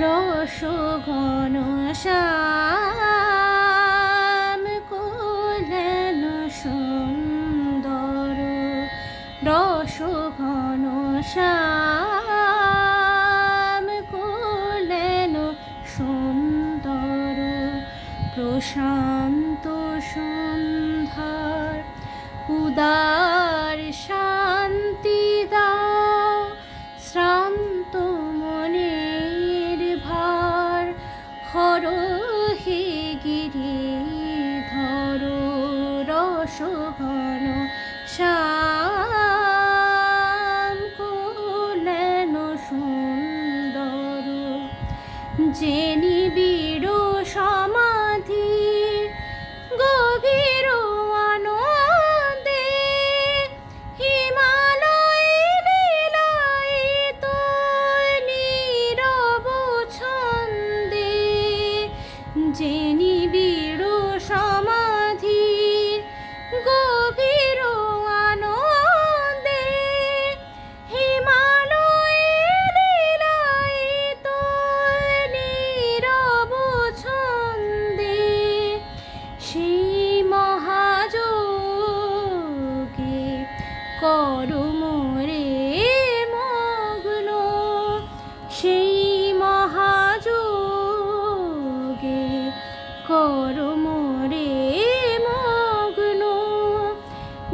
রস ঘন শ্যাম কোলেন সুন্দর রস ঘন শ্যাম কোলেন সুন্দর প্রশান্ত সন্ধ্যার উদা শোভন সা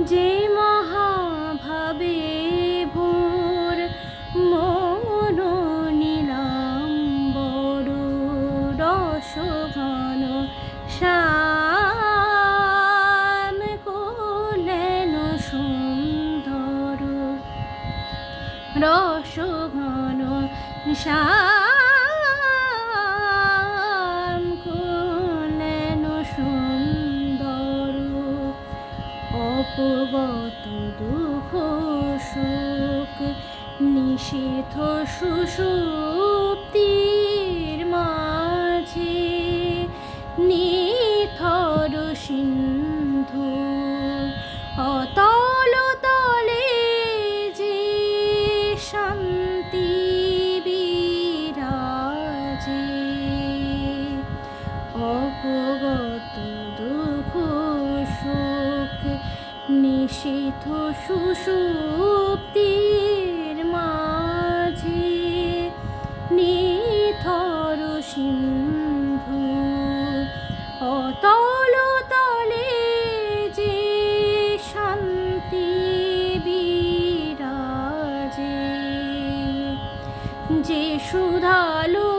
যে মহাভাবে ভোর মন নীলাম্বর রসঘন শ্যাম সুন্দর রসঘন শ্যাম অপগত দুঃখ সুখ নিষিদ্ধ সুষুপ্তির মাঝে নিথর সিন্ধু অত নিষিথ সুসুপ্তির মাঝে নিথর সিন্ধু অতল তলে যে শান্তি বিরাজে যে সুধালু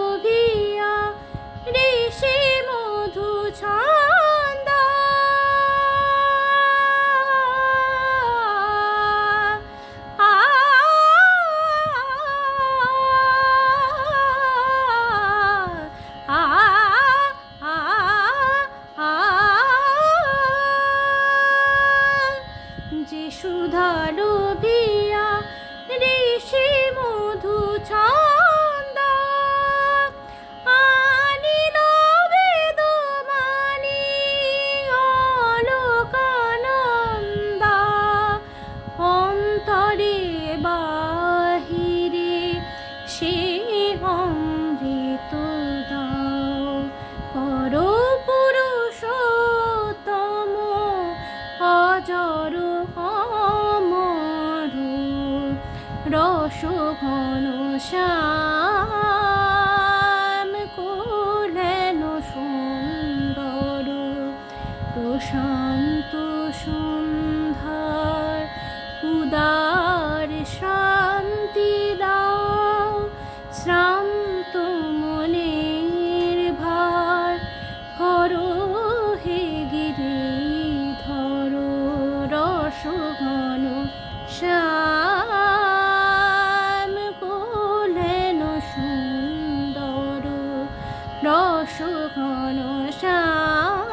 সুঘন শ্যাম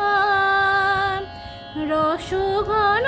রসঘন